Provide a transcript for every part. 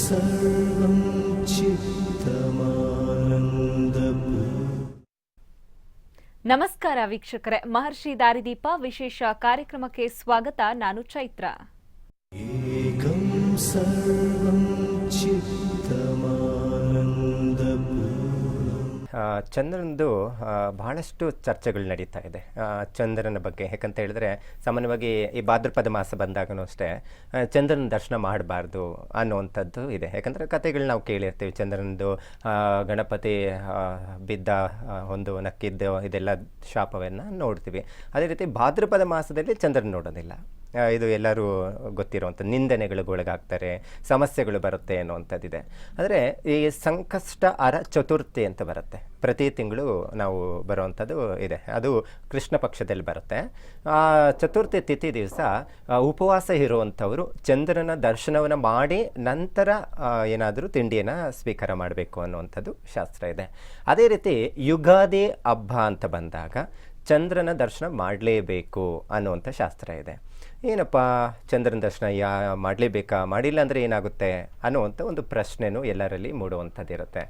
सर्वं चित्तमानन्दपू ನಮಸ್ಕಾರ ವೀಕ್ಷಕರೇ ಮಹರ್ಷಿ ದಾರಿದೀಪ ವಿಶೇಷ ಕಾರ್ಯಕ್ರಮಕ್ಕೆ ಸ್ವಾಗತ ನಾನು ಚೈತ್ರ एकं सर्वं ಚಂದ್ರನದು ಬಹಳಷ್ಟು ಚರ್ಚೆಗಳು ನಡೀತಾ ಇದೆ. ಚಂದ್ರನ ಬಗ್ಗೆ. ಯಾಕಂತ ಹೇಳಿದ್ರೆ, ಸಾಮಾನ್ಯವಾಗಿ ಈ ಭಾದ್ರಪದ ಮಾಸ ಬಂದಾಗನೂ ಅಷ್ಟೇ ಚಂದ್ರನ ದರ್ಶನ ಮಾಡಬಾರ್ದು ಅನ್ನುವಂಥದ್ದು ಇದೆ. ಯಾಕಂದರೆ ಕಥೆಗಳು ನಾವು ಕೇಳಿರ್ತೀವಿ. ಚಂದ್ರನದು ಗಣಪತಿ ಬಿದ್ದ ಒಂದು ನಕ್ಕಿದ್ದು, ಇದೆಲ್ಲ ಶಾಪವನ್ನು ನೋಡ್ತೀವಿ. ಅದೇ ರೀತಿ ಭಾದ್ರಪದ ಮಾಸದಲ್ಲಿ ಚಂದ್ರನ ನೋಡೋದಿಲ್ಲ. ಇದು ಎಲ್ಲರೂ ಗೊತ್ತಿರುವಂಥ ನಿಂದನೆಗಳಿಗೆ ಒಳಗಾಗ್ತಾರೆ, ಸಮಸ್ಯೆಗಳು ಬರುತ್ತೆ ಅನ್ನುವಂಥದ್ದಿದೆ. ಆದರೆ ಈ ಸಂಕಷ್ಟ ಅರ ಚತುರ್ಥಿ ಅಂತ ಬರುತ್ತೆ. ಪ್ರತಿ ತಿಂಗಳು ನಾವು ಬರುವಂಥದ್ದು ಇದೆ. ಅದು ಕೃಷ್ಣ ಪಕ್ಷದಲ್ಲಿ ಬರುತ್ತೆ. ಆ ಚತುರ್ಥಿ ತಿಥಿ ದಿವಸ ಉಪವಾಸ ಇರುವಂಥವರು ಚಂದ್ರನ ದರ್ಶನವನ್ನು ಮಾಡಿ ನಂತರ ಏನಾದರೂ ತಿಂಡಿಯನ್ನು ಸ್ವೀಕಾರ ಮಾಡಬೇಕು ಅನ್ನುವಂಥದ್ದು ಶಾಸ್ತ್ರ ಇದೆ. ಅದೇ ರೀತಿ ಯುಗಾದಿ ಹಬ್ಬ ಅಂತ ಬಂದಾಗ ಚಂದ್ರನ ದರ್ಶನ ಮಾಡಲೇಬೇಕು ಅನ್ನುವಂಥ ಶಾಸ್ತ್ರ ಇದೆ. ಏನಪ್ಪ ಚಂದ್ರನ ದರ್ಶನ ಯಾ ಮಾಡಲೇಬೇಕಾ? ಮಾಡಿಲ್ಲ ಅಂದರೆ ಏನಾಗುತ್ತೆ ಅನ್ನುವಂಥ ಒಂದು ಪ್ರಶ್ನೆನೂ ಎಲ್ಲರಲ್ಲಿ ಮೂಡುವಂಥದ್ದಿರುತ್ತೆ.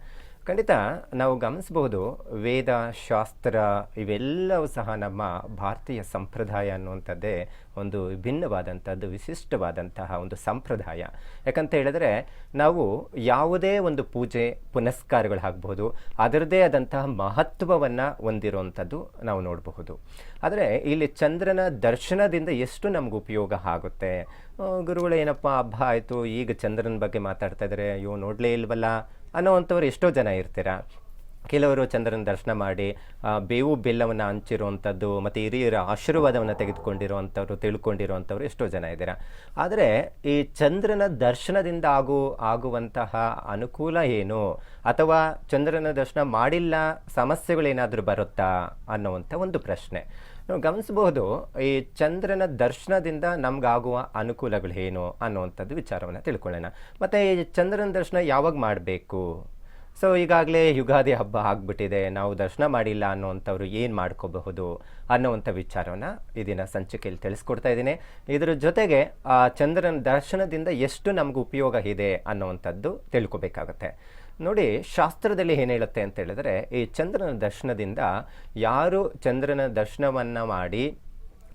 ಖಂಡಿತ ನಾವು ಗಮನಿಸಬಹುದು ವೇದ, ಶಾಸ್ತ್ರ ಇವೆಲ್ಲವೂ ಸಹ ನಮ್ಮ ಭಾರತೀಯ ಸಂಪ್ರದಾಯ ಅನ್ನುವಂಥದ್ದೇ ಒಂದು ವಿಭಿನ್ನವಾದಂಥದ್ದು ವಿಶಿಷ್ಟವಾದಂತಹ ಒಂದು ಸಂಪ್ರದಾಯ. ಯಾಕಂತ ಹೇಳಿದ್ರೆ ನಾವು ಯಾವುದೇ ಒಂದು ಪೂಜೆ ಪುನಸ್ಕಾರಗಳಾಗಬಹುದು ಅದರದೇ ಆದಂತಹ ಮಹತ್ವವನ್ನು ಹೊಂದಿರುವಂಥದ್ದು ನಾವು ನೋಡಬಹುದು. ಆದರೆ ಇಲ್ಲಿ ಚಂದ್ರನ ದರ್ಶನದಿಂದ ಎಷ್ಟು ನಮ್ಗೆ ಉಪಯೋಗ ಆಗುತ್ತೆ? ಗುರುಗಳು ಏನಪ್ಪ, ಹಬ್ಬ ಆಯಿತು, ಈಗ ಚಂದ್ರನ ಬಗ್ಗೆ ಮಾತಾಡ್ತಾ ಇದ್ದಾರೆ, ಅಯ್ಯೋ, ನೋಡಲೇ ಇಲ್ವಲ್ಲ? ಅನ್ನೋವಂಥವ್ರು ಎಷ್ಟೋ ಜನ ಇರ್ತೀರ? ಕೆಲವರು ಚಂದ್ರನ ದರ್ಶನ ಮಾಡಿ ಬೇವು ಬೆಲ್ಲವನ್ನು ಹಂಚಿರುವಂಥದ್ದು, ಮತ್ತು ಹಿರಿಯರ ಆಶೀರ್ವಾದವನ್ನು ತೆಗೆದುಕೊಂಡಿರುವಂಥವ್ರು, ತಿಳ್ಕೊಂಡಿರುವಂಥವ್ರು ಎಷ್ಟೋ ಜನ ಇದ್ದೀರ? ಆದರೆ ಈ ಚಂದ್ರನ ದರ್ಶನದಿಂದ ಆಗು, ಆಗುವಂತಹ ಅನುಕೂಲ ಏನು? ಅಥವಾ ಚಂದ್ರನ ದರ್ಶನ ಮಾಡಿಲ್ಲ, ಸಮಸ್ಯೆಗಳೇನಾದರೂ ಬರುತ್ತಾ? ಅನ್ನೋವಂಥ ಒಂದು ಪ್ರಶ್ನೆ. ನಾವು ಗಮನಿಸಬಹುದು, ಈ ಚಂದ್ರನ ದರ್ಶನದಿಂದ ನಮಗಾಗುವ ಅನುಕೂಲಗಳು ಏನು ಅನ್ನುವಂಥದ್ದು ವಿಚಾರವನ್ನು ತಿಳ್ಕೊಳ್ಳೋಣ. ಮತ್ತು ಈ ಚಂದ್ರನ ದರ್ಶನ ಯಾವಾಗ ಮಾಡಬೇಕು? ಸೊ ಈಗಾಗಲೇ ಯುಗಾದಿ ಹಬ್ಬ ಆಗ್ಬಿಟ್ಟಿದೆ, ನಾವು ದರ್ಶನ ಮಾಡಿಲ್ಲ ಅನ್ನೋವಂಥವ್ರು ಏನು ಮಾಡ್ಕೋಬಹುದು ಅನ್ನೋವಂಥ ವಿಚಾರವನ್ನು ಇದನ್ನು ಸಂಚಿಕೆಯಲ್ಲಿ ತಿಳಿಸ್ಕೊಡ್ತಾ ಇದ್ದೀನಿ. ಇದರ ಜೊತೆಗೆ, ಆ ಚಂದ್ರನ ದರ್ಶನದಿಂದ ಎಷ್ಟು ನಮಗೆ ಉಪಯೋಗ ಇದೆ ಅನ್ನೋವಂಥದ್ದು ತಿಳ್ಕೊಬೇಕಾಗತ್ತೆ. ನೋಡಿ ಶಾಸ್ತ್ರದಲ್ಲಿ ಏನು ಹೇಳುತ್ತೆ ಅಂತ ಹೇಳಿದ್ರೆ ಈ ಚಂದ್ರನ ದರ್ಶನದಿಂದ ಯಾರು ಚಂದ್ರನ ದರ್ಶನವನ್ನು ಮಾಡಿ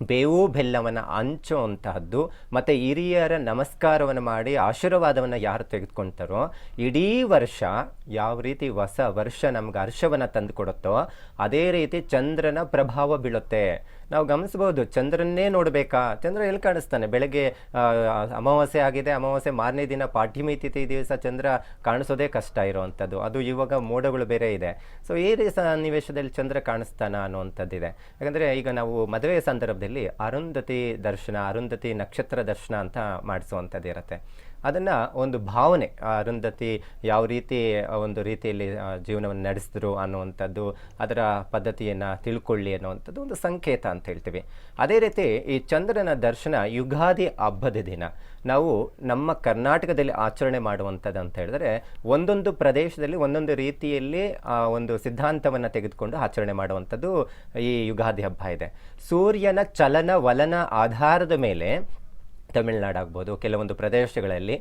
ಬೇವು ಬೆಲ್ಲವನ್ನು ಹಂಚುವಂತಹದ್ದು, ಮತ್ತು ಹಿರಿಯರ ನಮಸ್ಕಾರವನ್ನು ಮಾಡಿ ಆಶೀರ್ವಾದವನ್ನು ಯಾರು ತೆಗೆದುಕೊಳ್ತಾರೋ ಇಡೀ ವರ್ಷ ಯಾವ ರೀತಿ ಹೊಸ ವರ್ಷ ನಮ್ಗೆ ಹರ್ಷವನ್ನು ತಂದು ಕೊಡುತ್ತೋ ಅದೇ ರೀತಿ ಚಂದ್ರನ ಪ್ರಭಾವ ಬೀಳುತ್ತೆ. ನಾವು ಗಮನಿಸಬಹುದು ಚಂದ್ರನ್ನೇ ನೋಡಬೇಕಾ? ಚಂದ್ರ ಎಲ್ಲಿ ಕಾಣಿಸ್ತಾನೆ? ಬೆಳಗ್ಗೆ ಅಮಾವಾಸ್ಯೆ ಆಗಿದೆ, ಅಮಾವಾಸ್ಯೆ ಮಾರನೇ ದಿನ ಪಾಠ್ಯಮಿ ತಿಥಿ ದಿವಸ ಚಂದ್ರ ಕಾಣಿಸೋದೇ ಕಷ್ಟ ಇರುವಂಥದ್ದು. ಅದು ಇವಾಗ ಮೋಡಗಳು ಬೇರೆ ಇದೆ. ಸೊ ಈ ಸನ್ನಿವೇಶದಲ್ಲಿ ಚಂದ್ರ ಕಾಣಿಸ್ತಾನ ಅನ್ನುವಂಥದ್ದಿದೆ. ಯಾಕಂದರೆ ಈಗ ನಾವು ಮದುವೆ ಸಂದರ್ಭದಲ್ಲಿ ಅರುಂಧತಿ ದರ್ಶನ ಅರುಂಧತಿ ನಕ್ಷತ್ರ ದರ್ಶನ ಅಂತ ಮಾಡಿಸುವಂಥದ್ದು ಇರುತ್ತೆ ಅದನ್ನು ಒಂದು ಭಾವನೆ ಅರುಂಧತಿ ಯಾವ ರೀತಿ ಒಂದು ರೀತಿಯಲ್ಲಿ ಜೀವನವನ್ನು ನಡೆಸಿದ್ರು ಅನ್ನುವಂಥದ್ದು, ಅದರ ಪದ್ಧತಿಯನ್ನು ತಿಳ್ಕೊಳ್ಳಿ ಅನ್ನುವಂಥದ್ದು ಒಂದು ಸಂಕೇತ ಅಂತ ಹೇಳ್ತೀವಿ. ಅದೇ ರೀತಿ ಈ ಚಂದ್ರನ ದರ್ಶನ ಯುಗಾದಿ ಹಬ್ಬದ ದಿನ. ನಾವು ನಮ್ಮ ಕರ್ನಾಟಕದಲ್ಲಿ ಆಚರಣೆ ಮಾಡುವಂಥದ್ದು ಅಂತ ಹೇಳಿದ್ರೆ, ಒಂದೊಂದು ಪ್ರದೇಶದಲ್ಲಿ ಒಂದೊಂದು ರೀತಿಯಲ್ಲಿ, ಆ, ಒಂದು ಸಿದ್ಧಾಂತವನ್ನು ತೆಗೆದುಕೊಂಡು ಆಚರಣೆ ಮಾಡುವಂಥದ್ದು ಈ ಯುಗಾದಿ ಹಬ್ಬ ಇದೆ. ಸೂರ್ಯನ ಚಲನ ವಲನ ಆಧಾರದ ಮೇಲೆ ತಮಿಳುನಾಡಾಗ್ಬೋದು, ಕೆಲವೊಂದು ಪ್ರದೇಶಗಳಲ್ಲಿ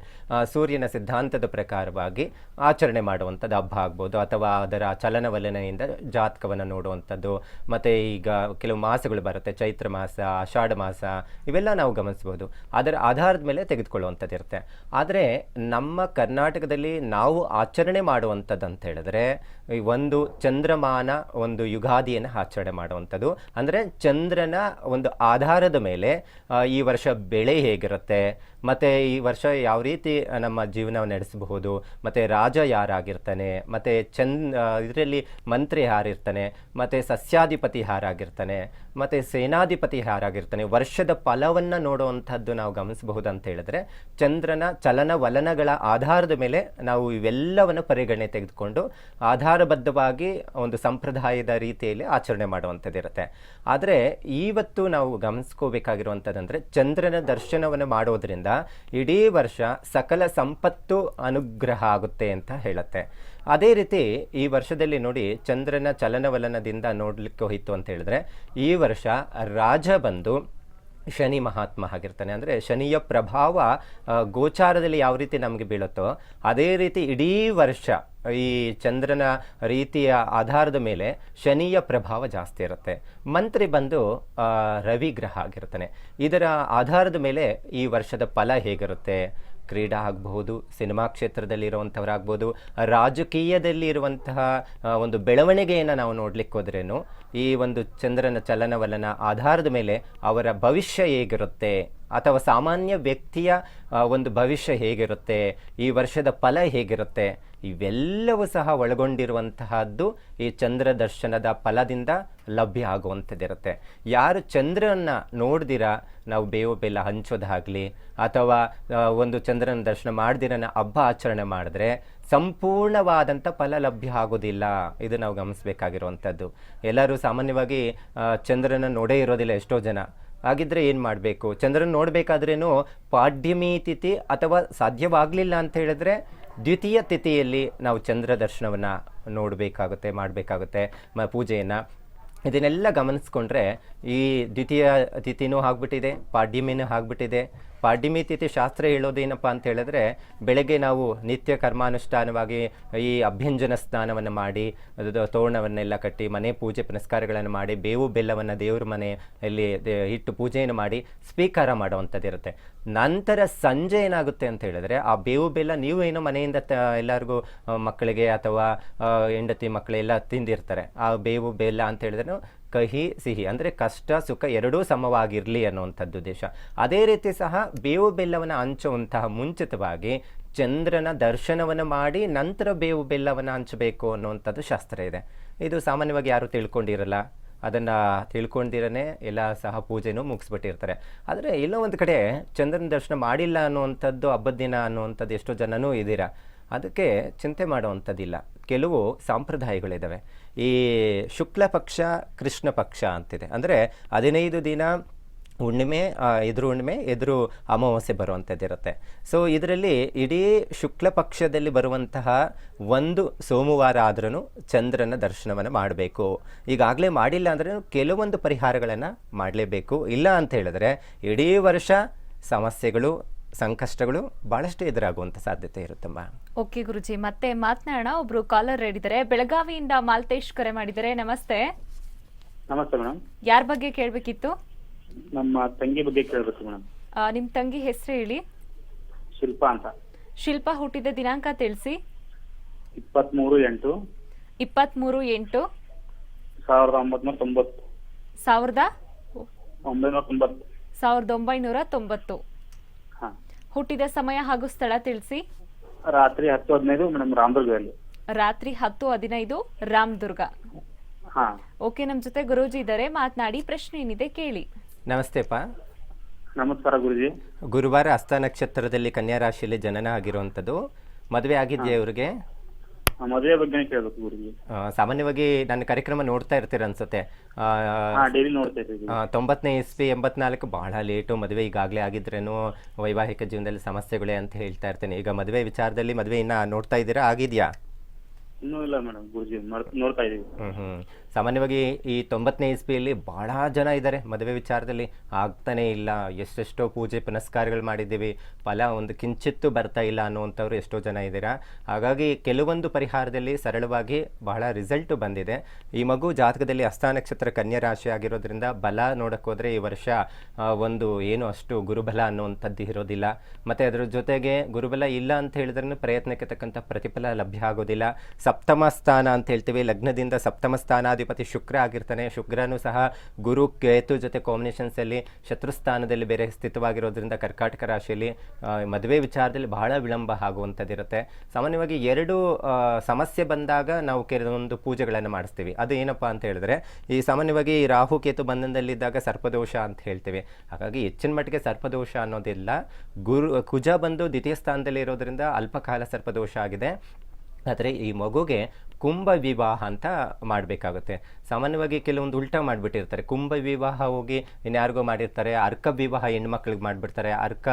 ಸೂರ್ಯನ ಸಿದ್ಧಾಂತದ ಪ್ರಕಾರವಾಗಿ ಆಚರಣೆ ಮಾಡುವಂಥದ್ದು ಹಬ್ಬ ಆಗ್ಬೋದು, ಅಥವಾ ಅದರ ಚಲನವಲನೆಯಿಂದ ಜಾತಕವನ್ನು ನೋಡುವಂಥದ್ದು, ಮತ್ತು ಈಗ ಕೆಲವು ಮಾಸಗಳು ಬರುತ್ತೆ, ಚೈತ್ರ ಮಾಸ, ಆಷಾಢ ಮಾಸ, ಇವೆಲ್ಲ ನಾವು ಗಮನಿಸ್ಬೋದು. ಅದರ ಆಧಾರದ ಮೇಲೆ ತೆಗೆದುಕೊಳ್ಳುವಂಥದ್ದು ಇರುತ್ತೆ. ಆದರೆ ನಮ್ಮ ಕರ್ನಾಟಕದಲ್ಲಿ ನಾವು ಆಚರಣೆ ಮಾಡುವಂಥದ್ದು ಅಂತ ಹೇಳಿದ್ರೆ ಒಂದು ಚಂದ್ರಮಾನ ಒಂದು ಯುಗಾದಿಯನ್ನು ಆಚರಣೆ ಮಾಡುವಂಥದ್ದು. ಅಂದರೆ ಚಂದ್ರನ ಒಂದು ಆಧಾರದ ಮೇಲೆ ಈ ವರ್ಷ ಬೆಳೆ ಹೇಗಿರುತ್ತೆ? ಮತ್ತು ಈ ವರ್ಷ ಯಾವ ರೀತಿ ನಮ್ಮ ಜೀವನ ನಡೆಸಬಹುದು? ಮತ್ತು ರಾಜ ಯಾರಾಗಿರ್ತಾನೆ? ಮತ್ತು ಚಂದ್ ಇದರಲ್ಲಿ ಮಂತ್ರಿ ಯಾರಿರ್ತಾನೆ? ಮತ್ತು ಸಸ್ಯಾಧಿಪತಿ ಯಾರಾಗಿರ್ತಾನೆ? ಮತ್ತು ಸೇನಾಧಿಪತಿ ಯಾರಾಗಿರ್ತಾನೆ, ವರ್ಷದ ಫಲವನ್ನು ನೋಡುವಂಥದ್ದು ನಾವು ಗಮನಿಸಬಹುದು ಅಂತ ಹೇಳಿದ್ರೆ, ಚಂದ್ರನ ಚಲನವಲನಗಳ ಆಧಾರದ ಮೇಲೆ ನಾವು ಇವೆಲ್ಲವನ್ನು ಪರಿಗಣನೆ ತೆಗೆದುಕೊಂಡು ಆಧಾರಬದ್ಧವಾಗಿ ಒಂದು ಸಂಪ್ರದಾಯದ ರೀತಿಯಲ್ಲಿ ಆಚರಣೆ ಮಾಡುವಂಥದ್ದಿರುತ್ತೆ ಆದರೆ ಇವತ್ತು ನಾವು ಗಮನಿಸ್ಕೋಬೇಕಾಗಿರುವಂಥದ್ದಂದರೆ, ಚಂದ್ರನ ದರ್ಶನವನ್ನು ಮಾಡೋದ್ರಿಂದ ಇಡೀ ವರ್ಷ ಸಕಲ ಸಂಪತ್ತು ಅನುಗ್ರಹ ಆಗುತ್ತೆ ಅಂತ ಹೇಳುತ್ತೆ. ಅದೇ ರೀತಿ ಈ ವರ್ಷದಲ್ಲಿ ನೋಡಿ ಚಂದ್ರನ ಚಲನವಲನದಿಂದ ನೋಡಲಿಕ್ಕೆ ಹೋಯಿತು ಅಂತ ಹೇಳಿದ್ರೆ, ಈ ವರ್ಷ ರಾಜ ಬಂದು ಶನಿ ಮಹಾತ್ಮ ಆಗಿರ್ತಾನೆ. ಅಂದರೆ ಶನಿಯ ಪ್ರಭಾವ ಗೋಚಾರದಲ್ಲಿ ಯಾವ ರೀತಿ ನಮಗೆ ಬೀಳುತ್ತೋ, ಅದೇ ರೀತಿ ಇಡೀ ವರ್ಷ ಈ ಚಂದ್ರನ ರೀತಿಯ ಆಧಾರದ ಮೇಲೆ ಶನಿಯ ಪ್ರಭಾವ ಜಾಸ್ತಿ ಇರುತ್ತೆ. ಮಂತ್ರಿ ಬಂದು ರವಿ ಗ್ರಹ ಆಗಿರ್ತಾನೆ. ಇದರ ಆಧಾರದ ಮೇಲೆ ಈ ವರ್ಷದ ಫಲ ಹೇಗಿರುತ್ತೆ? ಕ್ರೀಡಾ ಆಗಬಹುದು, ಸಿನಿಮಾ ಕ್ಷೇತ್ರದಲ್ಲಿರುವಂಥವರಾಗ್ಬೋದು ರಾಜಕೀಯದಲ್ಲಿ ಇರುವಂತಹ ಒಂದು ಬೆಳವಣಿಗೆಯನ್ನು ನಾವು ನೋಡ್ಲಿಕ್ಕೆ ಹೋದ್ರೇನು, ಈ ಒಂದು ಚಂದ್ರನ ಚಲನವಲನ ಆಧಾರದ ಮೇಲೆ ಅವರ ಭವಿಷ್ಯ ಹೇಗಿರುತ್ತೆ ಅಥವಾ ಸಾಮಾನ್ಯ ವ್ಯಕ್ತಿಯ ಒಂದು ಭವಿಷ್ಯ ಹೇಗಿರುತ್ತೆ, ಈ ವರ್ಷದ ಫಲ ಹೇಗಿರುತ್ತೆ, ಇವೆಲ್ಲವೂ ಸಹ ಒಳಗೊಂಡಿರುವಂತಹದ್ದು ಈ ಚಂದ್ರ ದರ್ಶನದ ಫಲದಿಂದ ಲಭ್ಯ ಆಗುವಂಥದ್ದಿರುತ್ತೆ. ಯಾರು ಚಂದ್ರನ ನೋಡ್ದಿರ, ನಾವು ಬೇವು ಬೆಲ್ಲ ಹಂಚೋದಾಗಲಿ, ಅಥವಾ ಒಂದು ಚಂದ್ರನ ದರ್ಶನ ಮಾಡ್ದಿರನ ಹಬ್ಬ ಆಚರಣೆ ಮಾಡಿದ್ರೆ ಸಂಪೂರ್ಣವಾದಂಥ ಫಲ ಲಭ್ಯ ಆಗೋದಿಲ್ಲ. ಇದು ನಾವು ಗಮನಿಸಬೇಕಾಗಿರುವಂಥದ್ದು. ಎಲ್ಲರೂ ಸಾಮಾನ್ಯವಾಗಿ ಚಂದ್ರನ ನೋಡೇ ಇರೋದಿಲ್ಲ ಎಷ್ಟೋ ಜನ. ಹಾಗಿದ್ರೆ ಏನು ಮಾಡಬೇಕು? ಚಂದ್ರನ ನೋಡಬೇಕಾದ್ರೇನು ಪಾಡ್ಯಮಿ ತಿಥಿ ಅಥವಾ ಸಾಧ್ಯವಾಗಲಿಲ್ಲ ಅಂತ ಹೇಳಿದ್ರೆ ದ್ವಿತೀಯ ತಿಥಿಯಲ್ಲಿ ನಾವು ಚಂದ್ರ ದರ್ಶನವನ್ನು ನೋಡಬೇಕಾಗುತ್ತೆ, ಮಾಡಬೇಕಾಗುತ್ತೆ ಮ ಪೂಜೆಯನ್ನು. ಇದನ್ನೆಲ್ಲ ಗಮನಿಸ್ಕೊಂಡ್ರೆ ಈ ದ್ವಿತೀಯ ತಿಥಿನೂ ಆಗ್ಬಿಟ್ಟಿದೆ, ಪಾಡ್ಯಮಿನೂ ಆಗ್ಬಿಟ್ಟಿದೆ. ಪಾಡ್ಯಮಿ ತಿಥಿ ಶಾಸ್ತ್ರ ಹೇಳೋದೇನಪ್ಪ ಅಂತ ಹೇಳಿದ್ರೆ, ಬೆಳಗ್ಗೆ ನಾವು ನಿತ್ಯ ಕರ್ಮಾನುಷ್ಠಾನವಾಗಿ ಈ ಅಭ್ಯಂಜನ ಸ್ನಾನವನ್ನು ಮಾಡಿ ತೋರಣವನ್ನೆಲ್ಲ ಕಟ್ಟಿ, ಮನೆ ಪೂಜೆ ಪುನಸ್ಕಾರಗಳನ್ನು ಮಾಡಿ, ಬೇವು ಬೆಲ್ಲವನ್ನು ದೇವ್ರ ಮನೆಯಲ್ಲಿ ಇಟ್ಟು ಪೂಜೆಯನ್ನು ಮಾಡಿ, ಸ್ವೀಕಾರ ಮಾಡುವಂಥದ್ದು ಇರುತ್ತೆ. ನಂತರ ಸಂಜೆ ಏನಾಗುತ್ತೆ ಅಂತ ಹೇಳಿದ್ರೆ, ಆ ಬೇವು ಬೆಲ್ಲ ನೀವು ಏನೋ ಮನೆಯಿಂದ ಎಲ್ಲರಿಗೂ ಮಕ್ಕಳಿಗೆ ಅಥವಾ ಹೆಂಡತಿ ಮಕ್ಕಳೆಲ್ಲ ತಿಂದಿರ್ತಾರೆ. ಆ ಬೇವು ಬೆಲ್ಲ ಅಂತ ಹೇಳಿದ್ರೆ ಕಹಿ ಸಿಹಿ, ಅಂದರೆ ಕಷ್ಟ, ಸುಖ ಎರಡೂ ಸಮವಾಗಿರಲಿ ಅನ್ನುವಂಥದ್ದು ಉದ್ದೇಶ ಅದೇ ರೀತಿ ಸಹ ಬೇವು ಬೆಲ್ಲವನ್ನು ಹಂಚುವಂತಹ ಮುಂಚಿತವಾಗಿ ಚಂದ್ರನ ದರ್ಶನವನ್ನು ಮಾಡಿ ನಂತರ ಬೇವು ಬೆಲ್ಲವನ್ನು ಹಂಚಬೇಕು ಅನ್ನುವಂಥದ್ದು ಶಾಸ್ತ್ರ ಇದೆ. ಇದು ಸಾಮಾನ್ಯವಾಗಿ ಯಾರು ತಿಳ್ಕೊಂಡಿರಲ್ಲ. ಅದನ್ನು ತಿಳ್ಕೊಂಡಿರೇ ಎಲ್ಲ ಸಹ ಪೂಜೆನೂ ಮುಗಿಸ್ಬಿಟ್ಟಿರ್ತಾರೆ. ಆದರೆ ಎಲ್ಲೋ ಒಂದು ಕಡೆ ಚಂದ್ರನ ದರ್ಶನ ಮಾಡಿಲ್ಲ ಅನ್ನುವಂಥದ್ದು, ಹಬ್ಬದ ದಿನ ಅನ್ನುವಂಥದ್ದು ಎಷ್ಟೋ ಜನನೂ ಇದ್ದೀರಾ. ಅದಕ್ಕೆ ಚಿಂತೆ ಮಾಡುವಂಥದ್ದಿಲ್ಲ. ಕೆಲವು ಸಂಪ್ರದಾಯಗಳಿದ್ದಾವೆ. ಈ ಶುಕ್ಲ ಪಕ್ಷ, ಕೃಷ್ಣ ಪಕ್ಷ ಅಂತಿದೆ. ಅಂದರೆ ಹದಿನೈದು ದಿನ ಹುಣ್ಣಿಮೆ ಎದುರು ಹುಣ್ಣಿಮೆ, ಎದುರು ಅಮಾವಾಸ್ಯೆ ಬರುವಂಥದ್ದಿರುತ್ತೆ ಸೊ ಇದರಲ್ಲಿ ಇಡೀ ಶುಕ್ಲ ಪಕ್ಷದಲ್ಲಿ ಬರುವಂತಹ ಒಂದು ಸೋಮವಾರ ಆದ್ರೂ ಚಂದ್ರನ ದರ್ಶನವನ್ನು ಮಾಡಬೇಕು. ಈಗಾಗಲೇ ಮಾಡಿಲ್ಲ ಅಂದ್ರೆ ಕೆಲವೊಂದು ಪರಿಹಾರಗಳನ್ನು ಮಾಡಲೇಬೇಕು. ಇಲ್ಲ ಅಂತ ಹೇಳಿದ್ರೆ ಇಡೀ ವರ್ಷ ಸಮಸ್ಯೆಗಳು ಸಂಕಷ್ಟಗಳು ಬಹಳಷ್ಟು ಎದುರಾಗುವಂತ ಸಾಧ್ಯತೆ ಇರುತ್ತಮ್ಮ ಓಕೆ ಗುರುಜಿ. ಮತ್ತೆ ಮಾತನಾಡೋಣ ಒಬ್ರು ಕಾಲರ್ ಹೇಳಿದರೆ ಬೆಳಗಾವಿಯಿಂದ ಮಾಲ್ತೇಶ್ ಕರೆ ಮಾಡಿದರೆ ನಮಸ್ತೆ. ನಮಸ್ತೆ ಮೇಡಮ್ ಯಾರ ಬಗ್ಗೆ ಕೇಳಬೇಕಿತ್ತು? ನಮ್ಮ ತಂಗಿ ಬಗ್ಗೆ ಕೇಳಬೇಕು ಮೇಡಮ್ ನಿಮ್ಮ ತಂಗಿ ಹೆಸರು ಹೇಳಿ? ಶಿಲ್ಪಾ ಅಂತ. ಶಿಲ್ಪ ಹುಟ್ಟಿದ ದಿನಾಂಕ ತಿಳಿಸಿ. ಇಪ್ಪತ್ಮೂರು ಎಂಟು. ಇಪ್ಪತ್ತ್ಮೂರು ಎಂಟು. ಸಾವಿರದ ಒಂಬತ್ನೂರ ತೊಂಬತ್ತು. ಸಾವಿರದ ಒಂಬೈನೂರ ತೊಂಬತ್ತು. ಸಾವಿರದ ಒಂಬೈನೂರ ತೊಂಬತ್ತು. ಹುಟ್ಟಿದ ಸಮಯ ಹಾಗೂ ಸ್ಥಳ ತಿಳಿಸಿ. ರಾತ್ರಿ ಹತ್ತು ಹದಿನೈದು ಮೇಡಮ್ ರಾಮದುರ್ಗದಲ್ಲಿ. ರಾತ್ರಿ ಹತ್ತು ಹದಿನೈದು ರಾಮದುರ್ಗ. ಹಾಂ. ಓಕೆ ನಮ್ ಜೊತೆ ಗುರೂಜಿ ಇದ್ದಾರೆ. ಮಾತನಾಡಿ ಪ್ರಶ್ನೆ ಏನಿದೆ ಕೇಳಿ. ನಮಸ್ತೆಪ್ಪ ನಮಸ್ಕಾರ ಗುರುಜಿ. ಗುರುವಾರ ಹಸ್ತ ನಕ್ಷತ್ರದಲ್ಲಿ ಕನ್ಯಾ ರಾಶಿಯಲ್ಲಿ ಜನನ ಆಗಿರುವಂತದ್ದು ಮದುವೆ ಆಗಿದೆಯಾ ಇವ್ರಿಗೆ? ಮದುವೆ ಬಗ್ಗೆ ಕೇಳಬೇಕು ಗುರುಜಿ? ಆ, ಸಾಮಾನ್ಯವಾಗಿ ನನ್ನ ಕಾರ್ಯಕ್ರಮ ನೋಡ್ತಾ ಇರ್ತೀರ ಅನ್ಸುತ್ತೆ. ಆ, ಹಾಂ ಡೈಲಿ ನೋಡ್ತಾ ಇದ್ದೀವಿ. ಆ, ತೊಂಬತ್ತನೇ ಇಸ್ವಿ ಎಂಬತ್ನಾಲ್ಕು ಬಹಳ ಲೇಟು ಮದುವೆ ಈಗಾಗಲೇ ಆಗಿದ್ರೇನು ವೈವಾಹಿಕ ಜೀವನದಲ್ಲಿ ಸಮಸ್ಯೆಗಳೇ ಅಂತ ಹೇಳ್ತಾ ಇರ್ತೇನೆ. ಈಗ ಮದುವೆ ವಿಚಾರದಲ್ಲಿ ಮದುವೆ ಇನ್ನ ನೋಡ್ತಾ ಇದ್ದೀರಾ? ಆಗಿದೆಯಾ? ಇನ್ನೂ ಇಲ್ಲ ಮೇಡಮ್ ಗುರುಜಿ. ನೋಡ್ತಾ ಇದ್ದೀವಿ. ಹ್ಮ್ ಹ್ಮ್. ಸಾಮಾನ್ಯವಾಗಿ ಈ ತೊಂಬತ್ತನೇ ಇಸ್ವಿಯಲ್ಲಿ ಬಹಳ ಜನ ಇದ್ದಾರೆ. ಮದುವೆ ವಿಚಾರದಲ್ಲಿ ಆಗ್ತಾನೇ ಇಲ್ಲ. ಎಷ್ಟೆಷ್ಟೋ ಪೂಜೆ ಪುನಸ್ಕಾರಗಳು ಮಾಡಿದ್ದೀವಿ. ಫಲ ಒಂದು ಕಿಂಚಿತ್ತು ಬರ್ತಾ ಇಲ್ಲ ಅನ್ನುವಂಥವ್ರು ಎಷ್ಟೋ ಜನ ಇದ್ದೀರಾ? ಹಾಗಾಗಿ ಕೆಲವೊಂದು ಪರಿಹಾರದಲ್ಲಿ ಸರಳವಾಗಿ ಬಹಳ ರಿಸಲ್ಟು ಬಂದಿದೆ. ಈ ಮಗು ಜಾತಕದಲ್ಲಿ ಹಸ್ತ ನಕ್ಷತ್ರ ಕನ್ಯಾ ರಾಶಿ ಆಗಿರೋದ್ರಿಂದ ಬಲ ನೋಡೋಕ್ಕೋದ್ರೆ ಈ ವರ್ಷ ಒಂದು ಏನು ಅಷ್ಟು ಗುರುಬಲ ಅನ್ನುವಂಥದ್ದು ಇರೋದಿಲ್ಲ. ಮತ್ತು ಅದರ ಜೊತೆಗೆ ಗುರುಬಲ ಇಲ್ಲ ಅಂತ ಹೇಳಿದ್ರೂ ಪ್ರಯತ್ನಕ್ಕೆ ತಕ್ಕಂಥ ಪ್ರತಿಫಲ ಲಭ್ಯ ಆಗೋದಿಲ್ಲ. ಸಪ್ತಮ ಸ್ಥಾನ ಅಂತ ಹೇಳ್ತೀವಿ. ಲಗ್ನದಿಂದ ಸಪ್ತಮ ಸ್ಥಾನಾಧಿಪತಿ ಶುಕ್ರ ಆಗಿರ್ತಾನೆ. ಶುಕ್ರನು ಸಹ ಗುರು ಕೇತು ಜೊತೆ ಕಾಂಬಿನೇಷನ್ಸಲ್ಲಿ ಶತ್ರುಸ್ಥಾನದಲ್ಲಿ ಬೇರೆ ಸ್ಥಿತವಾಗಿರೋದ್ರಿಂದ ಕರ್ಕಾಟಕ ರಾಶಿಯಲ್ಲಿ ಮದುವೆ ವಿಚಾರದಲ್ಲಿ ಬಹಳ ವಿಳಂಬ ಆಗುವಂಥದ್ದಿರುತ್ತೆ. ಸಾಮಾನ್ಯವಾಗಿ ಎರಡು ಸಮಸ್ಯೆ ಬಂದಾಗ ನಾವು ಕೆಲವೊಂದು ಪೂಜೆಗಳನ್ನು ಮಾಡಿಸ್ತೀವಿ. ಅದು ಏನಪ್ಪ ಅಂತ ಹೇಳಿದ್ರೆ, ಈ ಸಾಮಾನ್ಯವಾಗಿ ರಾಹು ಕೇತು ಬಂಧನದಲ್ಲಿದ್ದಾಗ ಸರ್ಪದೋಷ ಅಂತ ಹೇಳ್ತೀವಿ. ಹಾಗಾಗಿ ಹೆಚ್ಚಿನ ಮಟ್ಟಿಗೆ ಸರ್ಪದೋಷ ಅನ್ನೋದಿಲ್ಲ. ಗುರು, ಕುಜ ಬಂದು ದ್ವಿತೀಯ ಸ್ಥಾನದಲ್ಲಿ ಇರೋದ್ರಿಂದ ಅಲ್ಪಕಾಲ ಸರ್ಪದೋಷ ಆಗಿದೆ. ಆದರೆ ಈ ಮಗುಗೆ ಕುಂಭ ವಿವಾಹ ಅಂತ ಮಾಡಬೇಕಾಗುತ್ತೆ. ಸಾಮಾನ್ಯವಾಗಿ ಕೆಲವೊಂದು ಉಲ್ಟಾ ಮಾಡಿಬಿಟ್ಟಿರ್ತಾರೆ. ಕುಂಭ ವಿವಾಹ ಹೋಗಿ ಇನ್ಯಾರಿಗೋ ಮಾಡಿರ್ತಾರೆ. ಅರ್ಕ ವಿವಾಹ ಹೆಣ್ಮಕ್ಳಿಗೆ ಮಾಡಿಬಿಡ್ತಾರೆ. ಅರ್ಕ,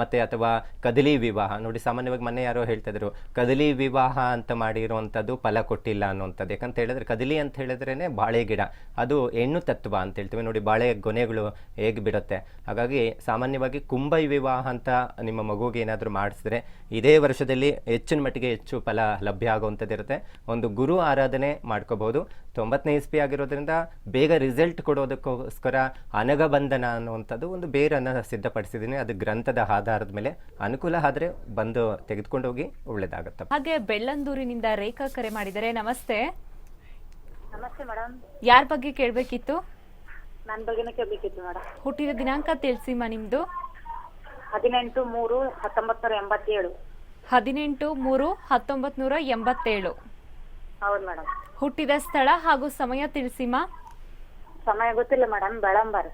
ಮತ್ತು ಅಥವಾ ಕದಲಿ ವಿವಾಹ. ನೋಡಿ, ಸಾಮಾನ್ಯವಾಗಿ ಮನೆ ಯಾರೋ ಹೇಳ್ತಾ ಇದ್ರು, ಕದಲಿ ವಿವಾಹ ಅಂತ ಮಾಡಿರುವಂಥದ್ದು ಫಲ ಕೊಟ್ಟಿಲ್ಲ ಅನ್ನುವಂಥದ್ದು ಯಾಕಂತ ಹೇಳಿದ್ರೆ, ಕದಲಿ ಅಂತ ಹೇಳಿದ್ರೇ ಬಾಳೆ ಗಿಡ. ಅದು ಹೆಣ್ಣು ತತ್ವ ಅಂತ ಹೇಳ್ತೀವಿ. ನೋಡಿ, ಬಾಳೆ ಗೊನೆಗಳು ಹೇಗೆ ಬಿಡುತ್ತೆ. ಹಾಗಾಗಿ ಸಾಮಾನ್ಯವಾಗಿ ಕುಂಭ ವಿವಾಹ ಅಂತ ನಿಮ್ಮ ಮಗುಗೆ ಏನಾದರೂ ಮಾಡಿಸಿದ್ರೆ ಇದೇ ವರ್ಷದಲ್ಲಿ ಹೆಚ್ಚಿನ ಮಟ್ಟಿಗೆ ಹೆಚ್ಚು ಫಲ ಲಭ್ಯ ಆಗುವಂಥದ್ದು ಇರುತ್ತೆ ಒಂದು ಗುರು ಆರಾಧನೆ ಮಾಡ್ಕೋಬಹುದು. ತೊಂಬತ್ತನೇ ಇಸ್ಪಿ ಆಗಿರೋದ್ರಿಂದ ಬೇಗ ರಿಸಲ್ಟ್ ಕೊಡೋದಕ್ಕೋಸ್ಕರ ಅನಗಬಂಧನ ಅನ್ನುವಂಥದ್ದು ಒಂದು ಬೇರನ್ನು ಸಿದ್ಧಪಡಿಸಿದ್ದೀನಿ. ಅದು ಗ್ರಂಥದ ಆಧಾರದ ಮೇಲೆ. ಅನುಕೂಲ ಆದರೆ ಬಂದು ತೆಗೆದುಕೊಂಡು ಹೋಗಿ ಒಳ್ಳೇದಾಗುತ್ತೆ. ಹಾಗೆ ಬೆಳ್ಳಂದೂರಿನಿಂದ ರೇಖಾ ಕರೆ ಮಾಡಿದರೆ ನಮಸ್ತೆ. ನಮಸ್ತೆ ಮೇಡಮ್. ಯಾರ ಬಗ್ಗೆ ಕೇಳಬೇಕಿತ್ತು? ನನ್ನ ಬಗ್ಗೆನೇ ಕೇಳಬೇಕಿತ್ತು ಮೇಡಮ್. ಹುಟ್ಟಿದ ದಿನಾಂಕ ತಿಳಿಸಿಮ್ಮ ನಿಮ್ಮದು ಹದಿನೆಂಟು ಮೂರು ಹತ್ತೊಂಬತ್ತು ನೂರ ಎಂಬತ್ತೇಳು. ಹದಿನೆಂಟು ಮೂರು ಹತ್ತೊಂಬತ್ತು ನೂರ ಎಂಬತ್ತೇಳು. ಹೌದು ಮೇಡಮ್ ಹುಟ್ಟಿದ ಸ್ಥಳ ಹಾಗೂ ಸಮಯ ತಿಳಿಸಿಮ್ಮ ಸಮಯ ಗೊತ್ತಿಲ್ಲ ಮೇಡಮ್ ಬೆಳಂಬರ್.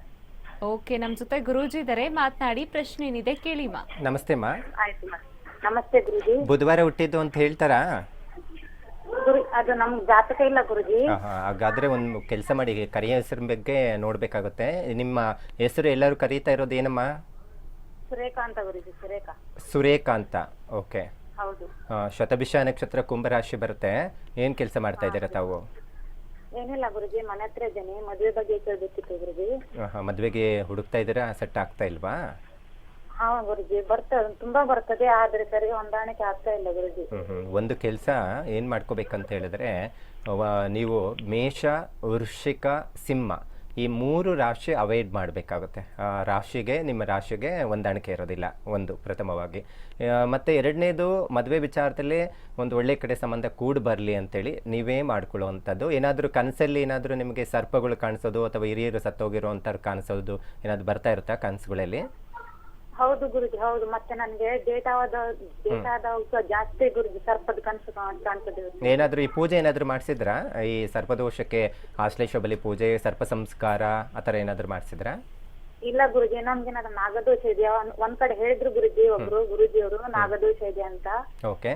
ಓಕೆ ನಮ್ ಜೊತೆ ಗುರೂಜಿ ಇದಾರೆ. ಮಾತನಾಡಿ ಪ್ರಶ್ನೆ ಏನಿದೆ ಕೇಳಿಮ್ಮ ನಮಸ್ತೆ ಮಾ. ಆಯ್ತು ಮೇಡಮ್ ನಮಸ್ತೆ ಗುರುಜಿ. ಬುಧವಾರ ಹುಟ್ಟಿದ್ದು ಅಂತ ಹೇಳ್ತಾರಾ? ಗುರು ಅದು ನಮ್ಗೆ ಜಾತಕ ಇಲ್ಲ ಗುರುಜಿ. ಆಹಾ, ಹಾಗಾದ್ರೆ ಒಂದು ಕೆಲಸ ಮಾಡಿ ಕರಿಯ ಹೆಸರು ಬಗ್ಗೆ ನೋಡ್ಬೇಕಾಗುತ್ತೆ. ನಿಮ್ಮ ಹೆಸರು ಎಲ್ಲರೂ ಕರೀತಾ ಇರೋದು ಏನಮ್ಮ? ಸುರೇಖಾ ಅಂತ ಗುರುಜಿ ಸುರೇಖಾ. ಸುರೇಖಾ ಅಂತ. ಓಕೆ ಹೌದು. ಶತಭಿಷ ನಕ್ಷತ್ರ ಕುಂಭರಾಶಿ ಬರುತ್ತೆ. ಏನು ಕೆಲಸ ಮಾಡ್ತಾ ಇದ್ದೀರಾ ತಾವು? ಏನಿಲ್ಲ ಗುರುಜಿ ಮನೆ ಹತ್ರ ಇದ್ದೇನೆ. ಮದುವೆ ಬಗ್ಗೆ ಕೇಳಬೇಕಿತ್ತು ಗುರುಜಿ. ಆಹಾ, ಮದ್ವೆಗೆ ಹುಡುಕ್ತಾ ಇದ್ದೀರಾ? ಸೆಟ್ ಆಗ್ತಾ ಇಲ್ವಾ? ಹಾ ಗುರುಜಿ ಬರ್ತದೆ ತುಂಬಾ ಬರ್ತದೆ ಆದ್ರೆ ಸರಿ ಹೊಂದಾಣಿಕೆ ಆಗ್ತಾ ಇಲ್ಲ ಗುರುಜಿ. ಹ್ಮ್ ಹ್ಮ್. ಒಂದು ಕೆಲಸ ಏನು ಮಾಡ್ಕೋಬೇಕಂತ ಹೇಳಿದ್ರೆ ಅವ- ನೀವು ಮೇಷ ವೃಶ್ಚಿಕ ಸಿಂಹ ಈ ಮೂರು ರಾಶಿ ಅವಾಯ್ಡ್ ಮಾಡಬೇಕಾಗುತ್ತೆ. ರಾಶಿಗೆ, ನಿಮ್ಮ ರಾಶಿಗೆ ಹೊಂದಾಣಿಕೆ ಇರೋದಿಲ್ಲ, ಒಂದು ಪ್ರಥಮವಾಗಿ. ಮತ್ತು ಎರಡನೇದು, ಮದುವೆ ವಿಚಾರದಲ್ಲಿ ಒಂದು ಒಳ್ಳೆ ಕಡೆ ಸಂಬಂಧ ಕೂಡ್ ಬರಲಿ ಅಂತೇಳಿ ನೀವೇ ಮಾಡ್ಕೊಳ್ಳೋವಂಥದ್ದು. ಏನಾದರೂ ಕನಸಲ್ಲಿ ಏನಾದರೂ ನಿಮಗೆ ಸರ್ಪಗಳು ಕಾಣಿಸೋದು ಅಥವಾ ಹಿರಿಯರು ಸತ್ತೋಗಿರುವಂಥವ್ರು ಕಾಣಿಸೋದು ಏನಾದರೂ ಬರ್ತಾ ಇರುತ್ತಾ ಕನಸುಗಳಲ್ಲಿ? ಹೌದು ಗುರುಜಿ ಹೌದು. ಮತ್ತೆ ನನ್ಗೆ ಡೇಟ್ ಡೇಟಾದ ಜಾಸ್ತಿ ಗುರುಜಿ ಸರ್ಪದ ಕನಸು ಕಾಣ್- ಕಾಣ್ತದೆ ಏನಾದ್ರೂ ಈ ಪೂಜೆ ಏನಾದ್ರೂ ಮಾಡಿಸಿದ್ರಾ? ಈ ಸರ್ಪದೋಷಕ್ಕೆ ಆಶ್ಲೇಷ ಬಲಿ ಪೂಜೆ ಸರ್ಪ ಸಂಸ್ಕಾರ ಆತರ ಏನಾದ್ರೂ ಮಾಡಿಸಿದ್ರಾ? ಇಲ್ಲ ಗುರುಜಿ ನಮ್ಗೆ ಏನಾದ್ರು ನಾಗದೋಷ ಇದೆಯಾ? ಒಂದ್- ಕಡೆ ಹೇಳಿದ್ರು ಗುರುಜಿ ಒಬ್ರು ಗುರುಜಿ ಅವರು ನಾಗದೋಷ ಇದೆ ಅಂತ. ಓಕೆ.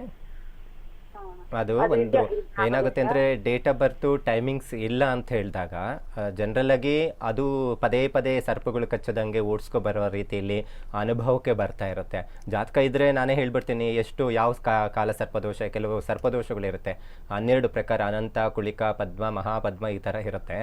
ಅದು ಒಂದು ಏನಾಗುತ್ತೆ ಅಂದರೆ ಡೇಟ್ ಆಫ್ ಬರ್ತು ಟೈಮಿಂಗ್ಸ್ ಇಲ್ಲ ಅಂತ ಹೇಳಿದಾಗ ಜನರಲ್ ಆಗಿ ಅದು ಪದೇ ಪದೇ ಸರ್ಪಗಳು ಕಚ್ಚದಂಗೆ ಓಡಿಸ್ಕೊ ಬರೋ ರೀತಿಯಲ್ಲಿ ಅನುಭವಕ್ಕೆ ಬರ್ತಾ ಇರುತ್ತೆ. ಜಾತಕ ಇದ್ರೆ ನಾನೇ ಹೇಳ್ಬಿಡ್ತೀನಿ ಎಷ್ಟು ಯಾವ ಕಾಲ ಸರ್ಪದೋಷ ಕೆಲವು ಸರ್ಪದೋಷಗಳಿರುತ್ತೆ ಹನ್ನೆರಡು ಪ್ರಕಾರ ಅನಂತ ಕುಳಿಕ ಪದ್ಮ ಮಹಾಪದ್ಮ ಈ ಥರ ಇರುತ್ತೆ.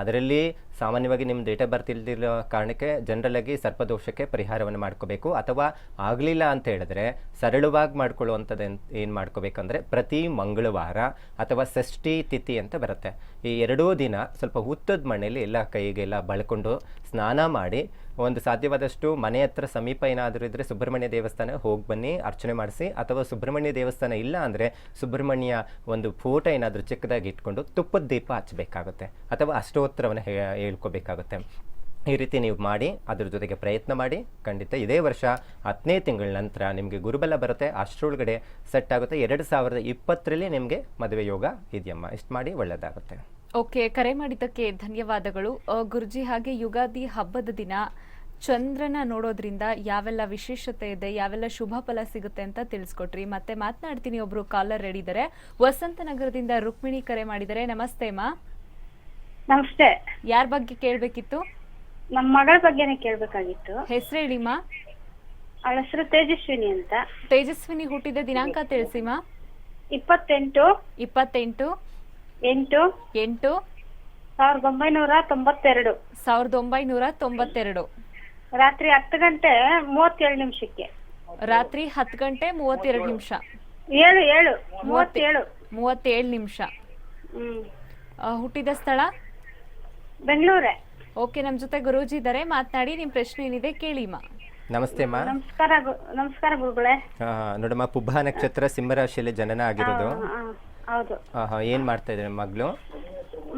ಅದರಲ್ಲಿ ಸಾಮಾನ್ಯವಾಗಿ ನಿಮ್ಮ ಡೇಟ್ ಆಫ್ ಬರ್ತ್ ಇಲ್ದಿರೋ ಕಾರಣಕ್ಕೆ ಜನರಲ್ ಆಗಿ ಸರ್ಪದೋಷಕ್ಕೆ ಪರಿಹಾರವನ್ನು ಮಾಡ್ಕೋಬೇಕು ಅಥವಾ ಆಗಲಿಲ್ಲ ಅಂತ ಹೇಳಿದ್ರೆ ಸರಳವಾಗಿ ಮಾಡ್ಕೊಳ್ಳುವಂಥದ್ದು ಏನು ಮಾಡ್ಕೋಬೇಕಂದ್ರೆ ಪ್ರತಿ ಮಂಗಳವಾರ ಅಥವಾ ಷಷ್ಠಿ ತಿಥಿ ಅಂತ ಬರುತ್ತೆ. ಈ ಎರಡೂ ದಿನ ಸ್ವಲ್ಪ ಹುತ್ತದ ಮಣ್ಣಲ್ಲಿ ಎಲ್ಲ ಕೈಗೆಲ್ಲ ಬಳ್ಕೊಂಡು ಸ್ನಾನ ಮಾಡಿ ಒಂದು ಸಾಧ್ಯವಾದಷ್ಟು ಮನೆ ಹತ್ರ ಸಮೀಪ ಏನಾದರೂ ಇದ್ದರೆ ಸುಬ್ರಹ್ಮಣ್ಯ ದೇವಸ್ಥಾನ ಹೋಗಿ ಬನ್ನಿ, ಅರ್ಚನೆ ಮಾಡಿಸಿ. ಅಥವಾ ಸುಬ್ರಹ್ಮಣ್ಯ ದೇವಸ್ಥಾನ ಇಲ್ಲ ಅಂದರೆ ಸುಬ್ರಹ್ಮಣ್ಯ ಒಂದು ಫೋಟೋ ಏನಾದರೂ ಚಿಕ್ಕದಾಗಿ ಇಟ್ಕೊಂಡು ತುಪ್ಪದ ದೀಪ ಹಚ್ಚಬೇಕಾಗುತ್ತೆ ಅಥವಾ ಅಷ್ಟೋತ್ತರವನ್ನು ಹೇಳ್ಕೋಬೇಕಾಗುತ್ತೆ. ಈ ರೀತಿ ನೀವು ಮಾಡಿ, ಅದ್ರ ಜೊತೆಗೆ ಪ್ರಯತ್ನ ಮಾಡಿ. ಖಂಡಿತ ಇದೇ ವರ್ಷ ಹತ್ತನೇ ತಿಂಗಳ ನಂತರ ನಿಮಗೆ ಗುರುಬಲ ಬರುತ್ತೆ. ಅಷ್ಟರೊಳಗಡೆ ಸೆಟ್ ಆಗುತ್ತೆ. ಎರಡು ಸಾವಿರದ ಇಪ್ಪತ್ತರಲ್ಲಿ ನಿಮಗೆ ಮದುವೆ ಯೋಗ ಇದೆಯಮ್ಮ. ಇಷ್ಟು ಮಾಡಿ ಒಳ್ಳೆಯದಾಗುತ್ತೆ ಓಕೆ ಕರೆ ಮಾಡಿದ್ದಕ್ಕೆ ಧನ್ಯವಾದಗಳು. ಗುರುಜಿ ಹಾಗೆ ಯುಗಾದಿ ಹಬ್ಬದ ದಿನ ಚಂದ್ರನ ನೋಡೋದ್ರಿಂದ ಯಾವೆಲ್ಲ ವಿಶೇಷತೆ ಇದೆ ಯಾವೆಲ್ಲ ಶುಭ ಫಲ ಸಿಗುತ್ತೆ ಅಂತ ತಿಳಿಸ್ಕೊಟ್ರಿ. ಮತ್ತೆ ಮಾತನಾಡ್ತೀನಿ ಒಬ್ರು ಕಾಲರ್ ರೆಡಿ ಇದ್ದಾರೆ ವಸಂತನಗರದಿಂದ ರುಕ್ಮಿಣಿ ಕರೆ ಮಾಡಿದರೆ. ನಮಸ್ತೆ ಮಾ. ನಮಸ್ತೆ. ಯಾರ ಬಗ್ಗೆ ಕೇಳ್ಬೇಕಿತ್ತು? ನಮ್ಮ ಮಗಳ ಬಗ್ಗೆನೇ ಕೇಳ್ಬೇಕಾಗಿತ್ತು. ಹೆಸರು ಹೇಳಿಮಾ ಅವಳ ಹೆಸರು ತೇಜಸ್ವಿನಿ ಅಂತ. ತೇಜಸ್ವಿನಿ ಹುಟ್ಟಿದ ದಿನಾಂಕ ತಿಳಿಸಿ ಮಾ. ಇಪ್ಪತ್ತೆಂಟು. ಇಪ್ಪತ್ತೆಂಟು. ಎಂಟು ಎಂಟು ಸಾವಿರದ ಒಂಬೈನೂರ ತೊಂಬತ್ತೆರಡು. ಸಾವಿರದ ಒಂಬೈನೂರ ತೊಂಬತ್ತೆರಡು. ರಾತ್ರಿ ಹತ್ತು ಗಂಟೆ ಮೂವತ್ತೇಳು ನಿಮಿಷಕ್ಕೆ. ರಾತ್ರಿ ಹತ್ತು ಗಂಟೆ ಮೂವತ್ತೆರಡು ನಿಮಿಷ. ಏಳು ಏಳು ಮೂವತ್ತೇಳು. ಮೂವತ್ತೇಳು ನಿಮಿಷ. ಹ್ಮ್. ಹುಟ್ಟಿದ ಸ್ಥಳ? ಬೆಂಗಳೂರೇ. ಓಕೆ ನಮ್ಮ ಜೊತೆ ಗುರೂಜಿ ಇದ್ದಾರೆ. ಮಾತನಾಡಿ ನಿಮ್ಮ ಪ್ರಶ್ನೆ ಏನಿದೆ ಕೇಳಿಮ್ಮ ನಮಸ್ತೆ ಅಮ್ಮ ನಮಸ್ಕಾರ ಗು- ನಮಸ್ಕಾರ ಗುರುಗಳೇ. ಆ, ನೋಡಮ್ಮ ಪುಬ್ಬ ನಕ್ಷತ್ರ ಸಿಂಹರಾಶಿಯಲ್ಲಿ ಜನನ ಆಗಿರೋದು. ಹಾ, ಹೌದು. ಏನು ಮಾಡ್ತಾ ಇದ್ದಾರೆ ಮಗಳು?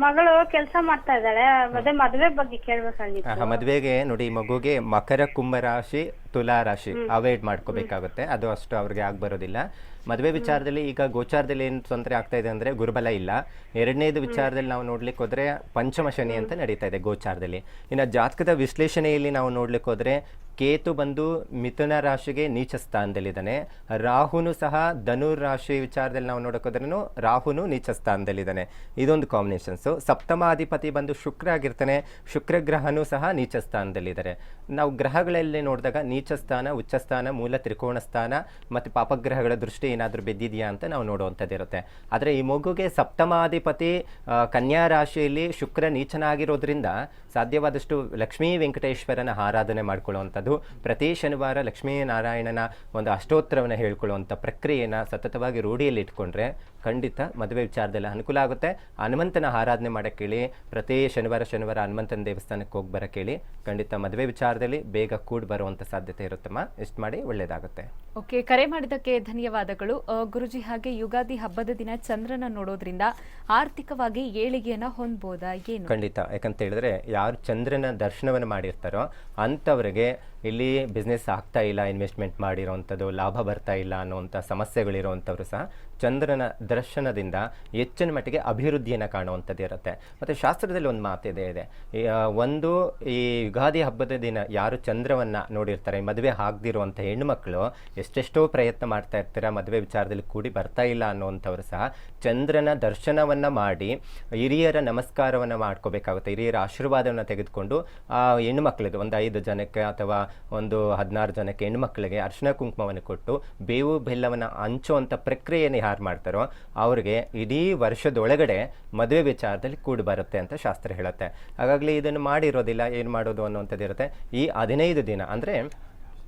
ಮಗಳು ಕೆಲಸ ಮಾಡ್ತಾ ಇದ್ದಾಳೆ. ಅದೇ ಮದುವೆ ಬಗ್ಗೆ ಕೇಳ್ಬೇಕಾಗಿತ್ತು ಮದುವೆಗೆ ನೋಡಿ ಮಗುಗೆ ಮಕರ ಕುಂಭ ರಾಶಿ ತುಲಾ ರಾಶಿ ಅವಾಯ್ಡ್ ಮಾಡ್ಕೋಬೇಕಾಗುತ್ತೆ. ಅದು ಅಷ್ಟು ಅವ್ರಿಗೆ ಆಗಿ ಬರೋದಿಲ್ಲ. ಮದುವೆ ವಿಚಾರದಲ್ಲಿ ಈಗ ಗೋಚಾರದಲ್ಲಿ ಏನು ತೊಂದರೆ ಆಗ್ತಾ ಇದೆ ಅಂದ್ರೆ ಗುರುಬಲ ಇಲ್ಲ. ಎರಡನೇದು ವಿಚಾರದಲ್ಲಿ ನಾವು ನೋಡ್ಲಿಕ್ಕೆ ಹೋದ್ರೆ ಪಂಚಮ ಶನಿ ಅಂತ ನಡೀತಾ ಇದೆ ಗೋಚಾರದಲ್ಲಿ. ಇನ್ನು ಜಾತಕದ ವಿಶ್ಲೇಷಣೆಯಲ್ಲಿ ನಾವು ನೋಡ್ಲಿಕ್ಕೆ ಹೋದ್ರೆ ಕೇತು ಬಂದು ಮಿಥುನ ರಾಶಿಗೆ ನೀಚ ಸ್ಥಾನದಲ್ಲಿದ್ದಾನೆ. ರಾಹುನು ಸಹ ಧನುರ್ ರಾಶಿ ವಿಚಾರದಲ್ಲಿ ನಾವು ನೋಡೋಕೋದ್ರೂ ರಾಹುನು ನೀಚ ಸ್ಥಾನದಲ್ಲಿದ್ದಾನೆ. ಇದೊಂದು ಕಾಂಬಿನೇಷನ್ಸು ಸಪ್ತಮಾಧಿಪತಿ ಬಂದು ಶುಕ್ರ ಆಗಿರ್ತಾನೆ. ಶುಕ್ರ ಗ್ರಹನೂ ಸಹ ನೀಚ ಸ್ಥಾನದಲ್ಲಿದ್ದಾರೆ. ನಾವು ಗ್ರಹಗಳಲ್ಲಿ ನೋಡಿದಾಗ ನೀಚ ಸ್ಥಾನ, ಉಚ್ಚ ಸ್ಥಾನ, ಮೂಲ ತ್ರಿಕೋಣ ಸ್ಥಾನ ಮತ್ತು ಪಾಪಗ್ರಹಗಳ ದೃಷ್ಟಿ ಏನಾದರೂ ಬಿದ್ದಿದೆಯಾ ಅಂತ ನಾವು ನೋಡುವಂಥದ್ದಿರುತ್ತೆ ಆದರೆ ಈ ಮಗುಗೆ ಸಪ್ತಮಾಧಿಪತಿ ಕನ್ಯಾ ರಾಶಿಯಲ್ಲಿ ಶುಕ್ರ ನೀಚನಾಗಿರೋದ್ರಿಂದ ಸಾಧ್ಯವಾದಷ್ಟು ಲಕ್ಷ್ಮೀ ವೆಂಕಟೇಶ್ವರನ ಆರಾಧನೆ ಮಾಡ್ಕೊಳ್ಳುವಂಥದ್ದು. ಪ್ರತಿ ಶನಿವಾರ ಲಕ್ಷ್ಮೀ ನಾರಾಯಣನ ಒಂದು ಅಷ್ಟೋತ್ತರವನ್ನು ಹೇಳ್ಕೊಳ್ಳುವಂಥ ಪ್ರಕ್ರಿಯೆನ ಸತತವಾಗಿ ರೂಢಿಯಲ್ಲಿ ಇಟ್ಕೊಂಡ್ರೆ ಖಂಡಿತ ಮದುವೆ ವಿಚಾರದಲ್ಲಿ ಅನುಕೂಲ ಆಗುತ್ತೆ. ಹನುಮಂತನ ಆರಾಧನೆ ಮಾಡೋಕ್ಕೆ ಹೇಳಿ ಪ್ರತಿ ಶನಿವಾರ ಶನಿವಾರ ಹನುಮಂತನ ದೇವಸ್ಥಾನಕ್ಕೆ ಹೋಗಿ ಬರೋಕ್ಕೆ ಹೇಳಿ ಖಂಡಿತ ಮದುವೆ ವಿಚಾರದಲ್ಲಿ ಬೇಗ ಕೂಡಿ ಬರುವಂಥ ಸಾಧ್ಯತೆ ಇರುತ್ತಮ್ಮ. ಇಷ್ಟು ಮಾಡಿ ಒಳ್ಳೆಯದಾಗುತ್ತೆ. ಓಕೆ ಕರೆ ಮಾಡಿದ್ದಕ್ಕೆ ಧನ್ಯವಾದಗಳು. ಗುರುಜಿ ಹಾಗೆ ಯುಗಾದಿ ಹಬ್ಬದ ದಿನ ಚಂದ್ರನ ನೋಡೋದ್ರಿಂದ ಆರ್ಥಿಕವಾಗಿ ಏಳಿಗೆಯನ್ನ ಹೊಂದಬಹುದಾ ಏನು? ಖಂಡಿತ. ಯಾಕಂತ ಹೇಳಿದ್ರೆ ಯಾರು ಚಂದ್ರನ ದರ್ಶನವನ್ನು ಮಾಡಿರ್ತಾರೋ ಅಂಥವ್ರಿಗೆ ಇಲ್ಲಿ ಬಿಸ್ನೆಸ್ ಆಗ್ತಾ ಇಲ್ಲ ಇನ್ವೆಸ್ಟ್ಮೆಂಟ್ ಮಾಡಿರೋವಂಥದ್ದು ಲಾಭ ಬರ್ತಾ ಇಲ್ಲ ಅನ್ನೋವಂಥ ಸಮಸ್ಯೆಗಳಿರೋವಂಥವ್ರು ಸಹ ಚಂದ್ರನ ದರ್ಶನದಿಂದ ಹೆಚ್ಚಿನ ಮಟ್ಟಿಗೆ ಅಭಿವೃದ್ಧಿಯನ್ನು ಕಾಣುವಂಥದ್ದು ಇರುತ್ತೆ. ಮತ್ತು ಶಾಸ್ತ್ರದಲ್ಲಿ ಒಂದು ಮಾತಿದೆ ಇದೆ. ಒಂದು ಈ ಯುಗಾದಿ ಹಬ್ಬದ ದಿನ ಯಾರು ಚಂದ್ರವನ್ನು ನೋಡಿರ್ತಾರೆ, ಮದುವೆ ಆಗದಿರುವಂಥ ಹೆಣ್ಣುಮಕ್ಕಳು ಎಷ್ಟೆಷ್ಟೋ ಪ್ರಯತ್ನ ಮಾಡ್ತಾ ಇರ್ತಾರೆ, ಮದುವೆ ವಿಚಾರದಲ್ಲಿ ಕೂಡಿ ಬರ್ತಾ ಇಲ್ಲ ಅನ್ನುವಂಥವ್ರು ಸಹ ಚಂದ್ರನ ದರ್ಶನವನ್ನು ಮಾಡಿ ಹಿರಿಯರ ನಮಸ್ಕಾರವನ್ನು ಮಾಡ್ಕೋಬೇಕಾಗುತ್ತೆ. ಹಿರಿಯರ ಆಶೀರ್ವಾದವನ್ನು ತೆಗೆದುಕೊಂಡು ಆ ಹೆಣ್ಮಕ್ಳಿಗೆ ಒಂದು ಐದು ಜನಕ್ಕೆ ಅಥವಾ ಒಂದು ಹದಿನಾರು ಜನಕ್ಕೆ ಹೆಣ್ಣುಮಕ್ಕಳಿಗೆ ಅರ್ಶಿನ ಕುಂಕುಮವನ್ನು ಕೊಟ್ಟು ಬೇವು ಬೆಲ್ಲವನ್ನು ಹಂಚುವಂಥ ಪ್ರಕ್ರಿಯೆಯನ್ನು ಯಾರು ಮಾಡ್ತಾರೋ, ಅವ್ರಿಗೆ ಇಡೀ ವರ್ಷದೊಳಗಡೆ ಮದುವೆ ವಿಚಾರದಲ್ಲಿ ಕೂಡಿ ಬರುತ್ತೆ ಅಂತ ಶಾಸ್ತ್ರ ಹೇಳುತ್ತೆ. ಹಾಗಾಗಲಿ ಇದನ್ನು ಮಾಡಿರೋದಿಲ್ಲ, ಏನು ಮಾಡೋದು ಅನ್ನುವಂಥದ್ದು ಇರುತ್ತೆ ಈ ಹದಿನೈದು ದಿನ ಅಂದರೆ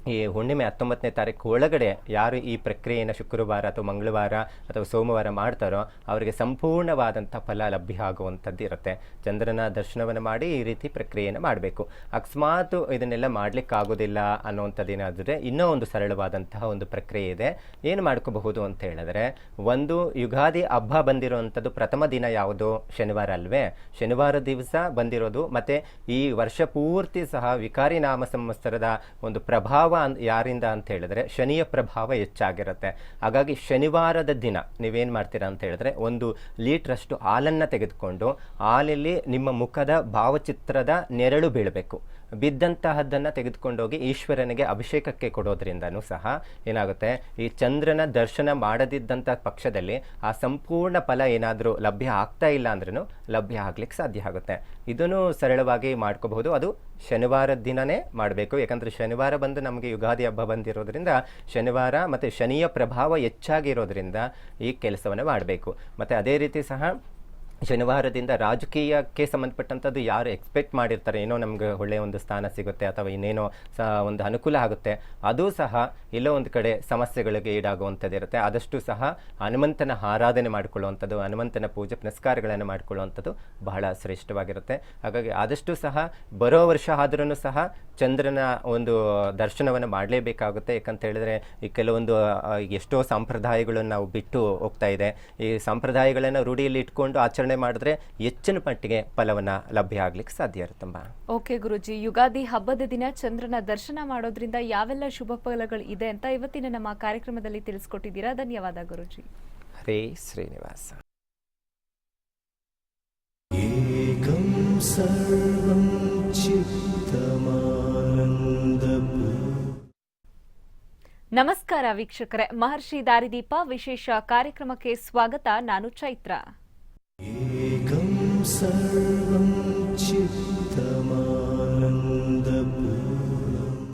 ಈ ಹುಣ್ಣಿಮೆ ಹತ್ತೊಂಬತ್ತನೇ ತಾರೀಕು ಒಳಗಡೆ ಯಾರು ಈ ಪ್ರಕ್ರಿಯೆಯನ್ನು ಶುಕ್ರವಾರ ಅಥವಾ ಮಂಗಳವಾರ ಅಥವಾ ಸೋಮವಾರ ಮಾಡ್ತಾರೋ ಅವರಿಗೆ ಸಂಪೂರ್ಣವಾದಂಥ ಫಲ ಲಭ್ಯ ಆಗುವಂಥದ್ದು ಇರುತ್ತೆ. ಚಂದ್ರನ ದರ್ಶನವನ್ನು ಮಾಡಿ ಈ ರೀತಿ ಪ್ರಕ್ರಿಯೆಯನ್ನು ಮಾಡಬೇಕು. ಅಕಸ್ಮಾತ್ ಇದನ್ನೆಲ್ಲ ಮಾಡಲಿಕ್ಕಾಗೋದಿಲ್ಲ ಅನ್ನುವಂಥದ್ದು ಏನಾದರೆ ಇನ್ನೂ ಒಂದು ಸರಳವಾದಂತಹ ಒಂದು ಪ್ರಕ್ರಿಯೆ ಇದೆ. ಏನು ಮಾಡ್ಕೋಬಹುದು ಅಂತ ಹೇಳಿದ್ರೆ, ಒಂದು ಯುಗಾದಿ ಹಬ್ಬ ಬಂದಿರುವಂಥದ್ದು ಪ್ರಥಮ ದಿನ ಯಾವುದು? ಶನಿವಾರ ಅಲ್ವೇ? ಶನಿವಾರ ದಿವಸ ಬಂದಿರೋದು ಮತ್ತು ಈ ವರ್ಷ ಪೂರ್ತಿ ಸಹ ವಿಕಾರಿ ನಾಮ ಸಂವತ್ಸರದ ಒಂದು ಪ್ರಭಾವ ಅನ್- ಯಾರಿಂದ ಅಂತ ಹೇಳಿದ್ರೆ ಶನಿಯ ಪ್ರಭಾವ ಹೆಚ್ಚಾಗಿರುತ್ತೆ. ಹಾಗಾಗಿ ಶನಿವಾರದ ದಿನ ನೀವೇನು ಮಾಡ್ತೀರಾ ಅಂತ ಹೇಳಿದ್ರೆ ಒಂದು ಲೀಟ್ರಷ್ಟು ಹಾಲನ್ನು ತೆಗೆದುಕೊಂಡು ಹಾಲಲ್ಲಿ ನಿಮ್ಮ ಮುಖದ ಭಾವಚಿತ್ರದ ನೆರಳು ಬೀಳಬೇಕು. ಬಿದ್ದಂತಹದ್ದನ್ನು ತೆಗೆದುಕೊಂಡೋಗಿ ಈಶ್ವರನಿಗೆ ಅಭಿಷೇಕಕ್ಕೆ ಕೊಡೋದ್ರಿಂದನೂ ಸಹ ಏನಾಗುತ್ತೆ, ಈ ಚಂದ್ರನ ದರ್ಶನ ಮಾಡದಿದ್ದಂಥ ಪಕ್ಷದಲ್ಲಿ ಆ ಸಂಪೂರ್ಣ ಫಲ ಏನಾದರೂ ಲಭ್ಯ ಆಗ್ತಾ ಇಲ್ಲ ಅಂದ್ರೂ ಲಭ್ಯ ಆಗ್ಲಿಕ್ಕೆ ಸಾಧ್ಯ ಆಗುತ್ತೆ. ಇದನ್ನು ಸರಳವಾಗಿ ಮಾಡ್ಕೋಬಹುದು. ಅದು ಶನಿವಾರದ ದಿನನೇ ಮಾಡಬೇಕು. ಯಾಕಂದರೆ ಶನಿವಾರ ಬಂದು ನಮಗೆ ಯುಗಾದಿ ಹಬ್ಬ ಬಂದಿರೋದ್ರಿಂದ ಶನಿವಾರ ಮತ್ತು ಶನಿಯ ಪ್ರಭಾವ ಹೆಚ್ಚಾಗಿರೋದ್ರಿಂದ ಈ ಕೆಲಸವನ್ನು ಮಾಡಬೇಕು. ಮತ್ತು ಅದೇ ರೀತಿ ಸಹ ಶನಿವಾರದಿಂದ ರಾಜಕೀಯಕ್ಕೆ ಸಂಬಂಧಪಟ್ಟಂಥದ್ದು ಯಾರು ಎಕ್ಸ್ಪೆಕ್ಟ್ ಮಾಡಿರ್ತಾರೆ? ಏನೋ ನಮ್ಗೆ ಒಳ್ಳೆಯ ಒಂದು ಸ್ಥಾನ ಸಿಗುತ್ತೆ ಅಥವಾ ಇನ್ನೇನೋ ಸಹ ಒಂದು ಅನುಕೂಲ ಆಗುತ್ತೆ. ಅದು ಸಹ ಎಲ್ಲೋ ಒಂದು ಕಡೆ ಸಮಸ್ಯೆಗಳಿಗೆ ಈಡಾಗುವಂಥದ್ದು ಇರುತ್ತೆ. ಆದಷ್ಟು ಸಹ ಹನುಮಂತನ ಆರಾಧನೆ ಮಾಡಿಕೊಳ್ಳುವಂಥದ್ದು, ಹನುಮಂತನ ಪೂಜೆ ಪುನಸ್ಕಾರಗಳನ್ನು ಮಾಡಿಕೊಳ್ಳುವಂಥದ್ದು ಬಹಳ ಶ್ರೇಷ್ಠವಾಗಿರುತ್ತೆ. ಹಾಗಾಗಿ ಆದಷ್ಟು ಸಹ ಬರೋ ವರ್ಷ ಆದ್ರೂ ಸಹ ಚಂದ್ರನ ಒಂದು ದರ್ಶನವನ್ನು ಮಾಡಲೇಬೇಕಾಗುತ್ತೆ. ಯಾಕಂತ ಹೇಳಿದ್ರೆ ಈ ಕೆಲವೊಂದು ಎಷ್ಟೋ ಸಂಪ್ರದಾಯಗಳನ್ನು ನಾವು ಬಿಟ್ಟು ಹೋಗ್ತಾ ಇದೆ. ಈ ಸಂಪ್ರದಾಯಗಳನ್ನು ರೂಢಿಯಲ್ಲಿ ಇಟ್ಕೊಂಡು ಆಚರಣೆ ಆಚರಣೆ ಮಾಡಿದ್ರೆ ಹೆಚ್ಚಿನ ಮಟ್ಟಿಗೆ ಫಲವನ್ನ ಲಭ್ಯ ಆಗ್ಲಿಕ್ಕೆ ಸಾಧ್ಯ ಇರುತ್ತಮ್ಮ ಓಕೆ ಗುರುಜಿ. ಯುಗಾದಿ ಹಬ್ಬದ ದಿನ ಚಂದ್ರನ ದರ್ಶನ ಮಾಡೋದ್ರಿಂದ ಯಾವೆಲ್ಲ ಶುಭ ಫಲಗಳು ಇದೆ ಅಂತ ಇವತ್ತಿನ ನಮ್ಮ ಕಾರ್ಯಕ್ರಮದಲ್ಲಿ ತಿಳಿಸ್ಕೊಟ್ಟಿದ್ದೀರಾ? ಧನ್ಯವಾದ ಗುರುಜಿ. ಹರೇ ಶ್ರೀನಿವಾಸ. ನಮಸ್ಕಾರ ವೀಕ್ಷಕರೇ. ಮಹರ್ಷಿ ದಾರಿದೀಪ ವಿಶೇಷ ಕಾರ್ಯಕ್ರಮಕ್ಕೆ ಸ್ವಾಗತ. ನಾನು ಚೈತ್ರಾ. एकं सर्वं चित्तमानन्दपु